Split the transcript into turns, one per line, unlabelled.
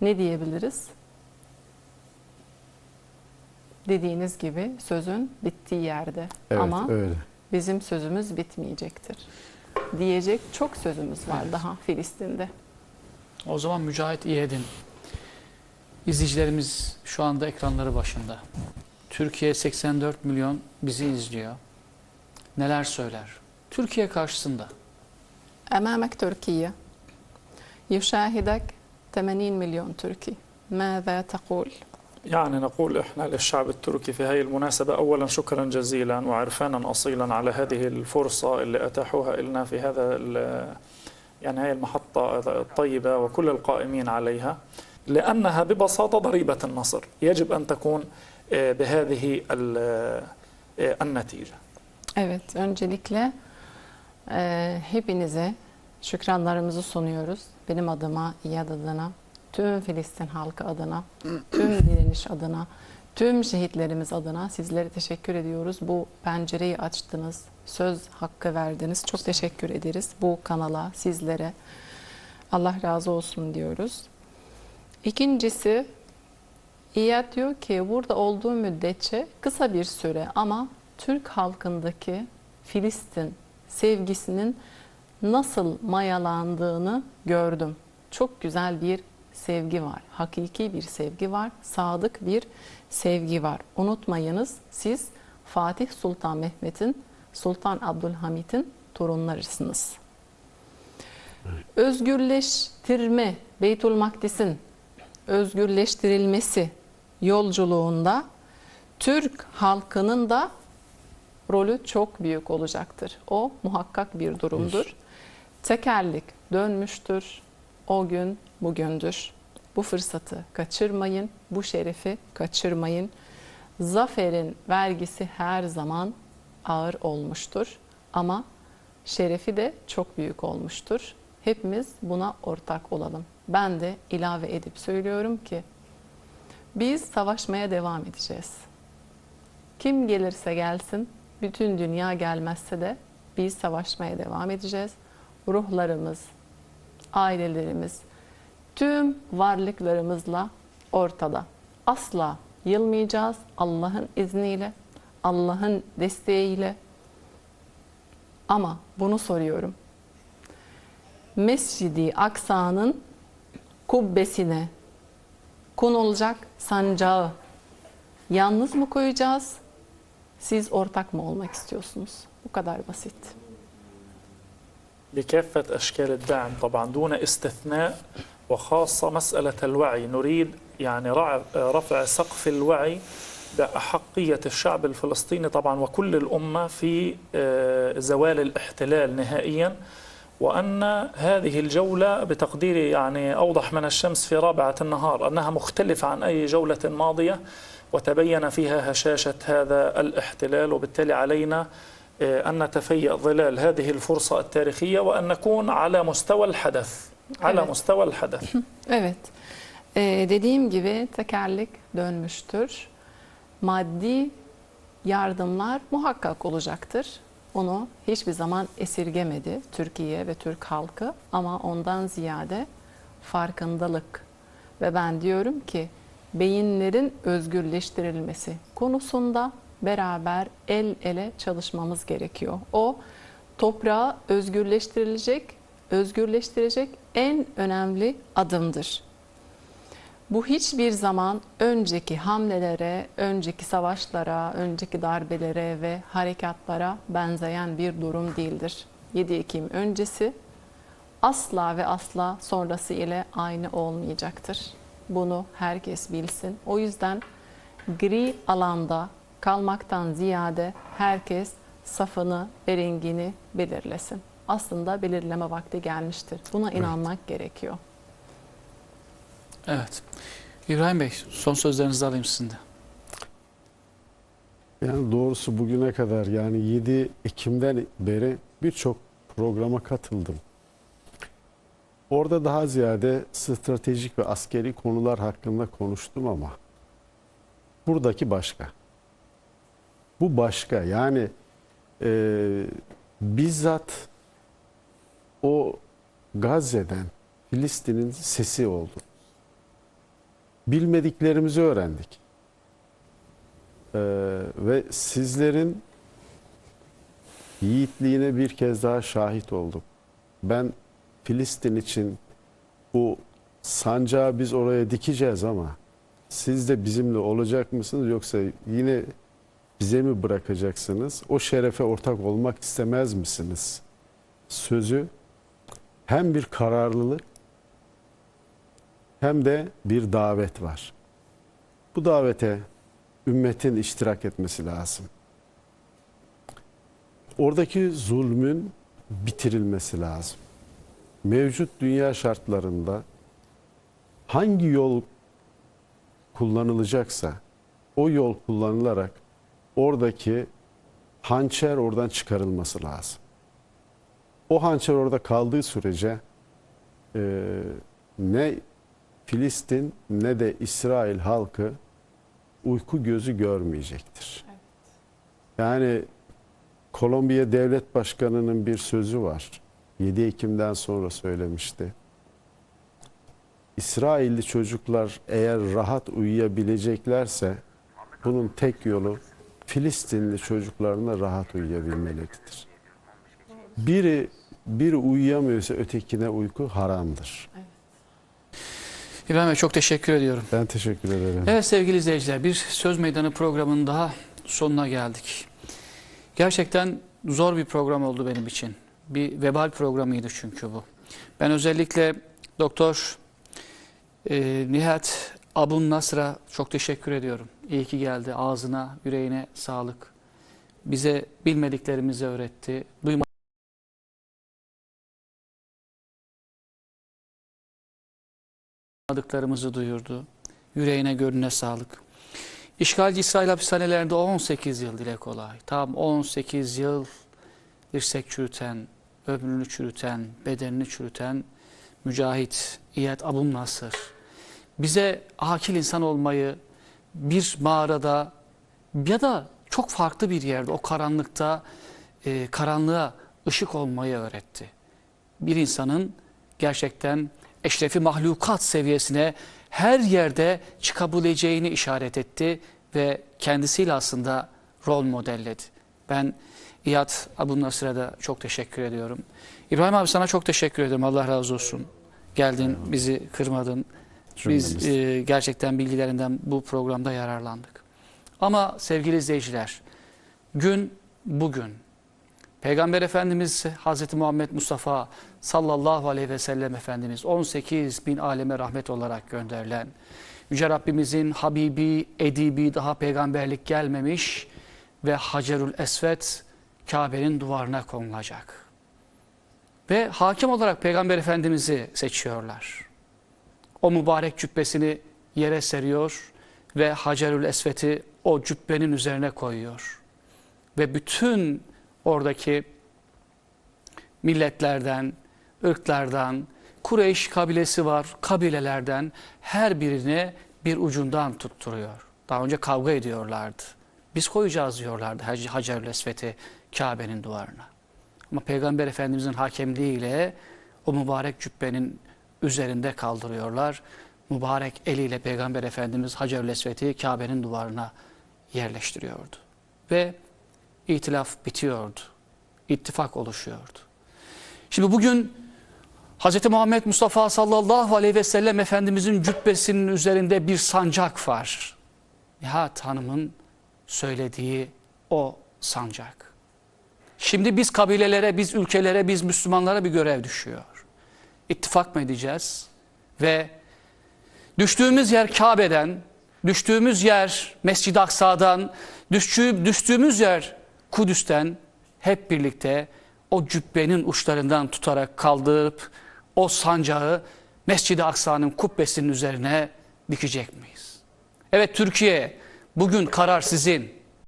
ne diyebiliriz? Dediğiniz gibi sözün bittiği yerde.
Evet
Ama
öyle.
bizim sözümüz bitmeyecektir. Diyecek çok sözümüz var
Evet.
daha Filistin'de.
O zaman Mücahit İyedin. İzleyicilerimiz şu anda ekranları başında. Türkiye 84 milyon bizi izliyor. Neler söyler? Türkiye karşısında.
أمامك تركيا يشاهدك 80 مليون تركي ماذا تقول؟
يعني نقول إحنا للشعب التركي في هذه المناسبة اولا شكرا جزيلا وعرفانا اصيلا على هذه الفرصة اللي أتاحوها لنا في هذا يعني هذه المحطة الطيبة وكل القائمين عليها لأنها ببساطة ضريبة النصر يجب أن تكون آه، بهذه آه، النتيجة
Evet, öncelikle e, hepinize şükranlarımızı sunuyoruz. Benim adıma, İyad adına, tüm Filistin halkı adına, tüm direniş adına, tüm şehitlerimiz adına sizlere teşekkür ediyoruz. Bu pencereyi açtınız, söz hakkı verdiniz. Çok teşekkür ederiz bu kanala, sizlere. Allah razı olsun diyoruz. İkincisi, İyad diyor ki burada olduğu müddetçe kısa bir süre ama Türk halkındaki Filistin sevgisinin nasıl mayalandığını gördüm. Çok güzel bir sevgi var. Hakiki bir sevgi var. Sadık bir sevgi var. Unutmayınız siz Fatih Sultan Mehmet'in, Sultan Abdülhamit'in torunlarısınız. Özgürleştirme, Beytül Makdis'in özgürleştirilmesi yolculuğunda Türk halkının da rolü çok büyük olacaktır. O muhakkak bir durumdur. Tekerlik dönmüştür. O gün bugündür. Bu fırsatı kaçırmayın. Bu şerefi kaçırmayın. Zaferin vergisi her zaman ağır olmuştur. Ama şerefi de çok büyük olmuştur. Hepimiz buna ortak olalım. Ben de ilave edip söylüyorum ki biz savaşmaya devam edeceğiz. Kim gelirse gelsin, bütün dünya gelmezse de biz savaşmaya devam edeceğiz. Ruhlarımız, ailelerimiz, tüm varlıklarımızla ortada. Asla yılmayacağız Allah'ın izniyle, Allah'ın desteğiyle. Ama bunu soruyorum. Mescidi Aksa'nın kubbesine konulacak sancağı yalnız mı koyacağız? Siz ortak mı olmak istiyorsunuz? Bu kadar basit.
بكافة أشكال الدعم طبعا دون استثناء وخاصة مسألة الوعي. نريد يعني رفع سقف الوعي بأحقية الشعب الفلسطيني طبعا وكل الأمة في آه، زوال الاحتلال نهائيا وأن هذه الجولة بتقديري يعني أوضح من الشمس في رابعة النهار أنها مختلفة عن أي جولة ماضية وتبين فيها هشاشة هذا الاحتلال وبالتالي علينا أن نتفيأ ظلال هذه الفرصة التاريخية وأن نكون على مستوى الحدث على
Evet.
مستوى الحدث
Evet. Ee, dediğim gibi tekerlik dönmüştür. Maddi yardımlar muhakkak olacaktır. Onu hiçbir zaman esirgemedi Türkiye ve Türk halkı ama ondan ziyade farkındalık ve ben diyorum ki beyinlerin özgürleştirilmesi konusunda beraber el ele çalışmamız gerekiyor. O toprağı özgürleştirilecek, özgürleştirecek en önemli adımdır. Bu hiçbir zaman önceki hamlelere, önceki savaşlara, önceki darbelere ve harekatlara benzeyen bir durum değildir. 7 Ekim öncesi asla ve asla sonrası ile aynı olmayacaktır. Bunu herkes bilsin. O yüzden gri alanda kalmaktan ziyade herkes safını rengini belirlesin. Aslında belirleme vakti gelmiştir. Buna inanmak gerekiyor.
Evet. İbrahim Bey son sözlerinizi alayım sizin de.
Yani doğrusu bugüne kadar yani 7 Ekim'den beri birçok programa katıldım. Orada daha ziyade stratejik ve askeri konular hakkında konuştum ama buradaki başka. Bu başka. Yani e, bizzat o Gazze'den Filistin'in sesi oldu. bilmediklerimizi öğrendik. Ee, ve sizlerin yiğitliğine bir kez daha şahit olduk. Ben Filistin için bu sancağı biz oraya dikeceğiz ama siz de bizimle olacak mısınız yoksa yine bize mi bırakacaksınız? O şerefe ortak olmak istemez misiniz? Sözü hem bir kararlılık hem de bir davet var. Bu davete ümmetin iştirak etmesi lazım. Oradaki zulmün bitirilmesi lazım. Mevcut dünya şartlarında hangi yol kullanılacaksa o yol kullanılarak oradaki hançer oradan çıkarılması lazım. O hançer orada kaldığı sürece e, ne Filistin ne de İsrail halkı uyku gözü görmeyecektir. Yani Kolombiya Devlet Başkanı'nın bir sözü var. 7 Ekim'den sonra söylemişti. İsrailli çocuklar eğer rahat uyuyabileceklerse bunun tek yolu Filistinli çocuklarına rahat uyuyabilmeleridir. Biri biri uyuyamıyorsa ötekine uyku haramdır.
İbrahim Bey çok teşekkür ediyorum.
Ben teşekkür ederim.
Evet sevgili izleyiciler bir Söz Meydanı programının daha sonuna geldik. Gerçekten zor bir program oldu benim için. Bir vebal programıydı çünkü bu. Ben özellikle Doktor e, Nihat Abun Nasr'a çok teşekkür ediyorum. İyi ki geldi. Ağzına, yüreğine sağlık. Bize bilmediklerimizi öğretti. Duymadıklarımızı duyurdu. Yüreğine, gönlüne sağlık. İşgalci İsrail hapishanelerinde 18 yıl dile kolay. Tam 18 yıl dirsek çürüten, ömrünü çürüten, bedenini çürüten mücahit İyad Abun Nasır. Bize akil insan olmayı bir mağarada ya da çok farklı bir yerde o karanlıkta e, karanlığa ışık olmayı öğretti. Bir insanın gerçekten eşrefi mahlukat seviyesine her yerde çıkabileceğini işaret etti ve kendisiyle aslında rol modelledi. Ben İyad Abu Nasır'a da çok teşekkür ediyorum. İbrahim abi sana çok teşekkür ederim. Allah razı olsun. Geldin, bizi kırmadın. Biz
Cümlemiz.
e, gerçekten bilgilerinden bu programda yararlandık. Ama sevgili izleyiciler, gün bugün. Peygamber Efendimiz Hazreti Muhammed Mustafa sallallahu aleyhi ve sellem Efendimiz 18 bin aleme rahmet olarak gönderilen Yüce Rabbimizin Habibi, Edibi daha peygamberlik gelmemiş ve Hacerül Esvet Kabe'nin duvarına konulacak. Ve hakim olarak Peygamber Efendimiz'i seçiyorlar. O mübarek cübbesini yere seriyor ve Hacerül Esvet'i o cübbenin üzerine koyuyor. Ve bütün oradaki milletlerden, ırklardan, Kureyş kabilesi var, kabilelerden her birine bir ucundan tutturuyor. Daha önce kavga ediyorlardı. Biz koyacağız diyorlardı Hac- Hacerül Esvet'i Kabe'nin duvarına. Ama Peygamber Efendimizin hakemliğiyle o mübarek cübbenin üzerinde kaldırıyorlar. Mübarek eliyle Peygamber Efendimiz Hacerül Esvet'i Kabe'nin duvarına yerleştiriyordu. Ve itilaf bitiyordu. İttifak oluşuyordu. Şimdi bugün Hz. Muhammed Mustafa sallallahu aleyhi ve sellem Efendimizin cübbesinin üzerinde bir sancak var. Nihat Hanım'ın söylediği o sancak. Şimdi biz kabilelere, biz ülkelere, biz Müslümanlara bir görev düşüyor. İttifak mı edeceğiz? Ve düştüğümüz yer Kabe'den, düştüğümüz yer Mescid-i Aksa'dan, düştüğü, düştüğümüz yer Kudüs'ten hep birlikte o cübbenin uçlarından tutarak kaldırıp o sancağı Mescid-i Aksa'nın kubbesinin üzerine dikecek miyiz? Evet Türkiye bugün karar sizin.